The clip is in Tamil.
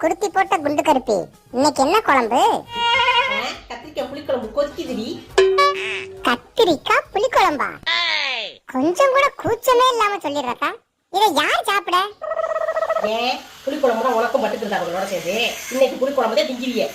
ஹலோ குருத்தி போட்ட குண்டு கருப்பி. இன்னைக்கு என்ன குழம்பு? கத்திரிக்காய் புளிக்குழம்பு கொதிக்குதுடி. கத்திரிக்காய் புளிக்குழம்பா? கொஞ்சம் கூட கூச்சமே இல்லாம சொல்லிடுறக்கா. இத யார் சாப்பிட? ஏன் புளிக்குழம்புனா உனக்கும் பட்டுக்கு இருந்தா அவங்களோட சேர்ந்து. இன்னைக்கு புளிக்குழம்பு தான் திங்கிறியே.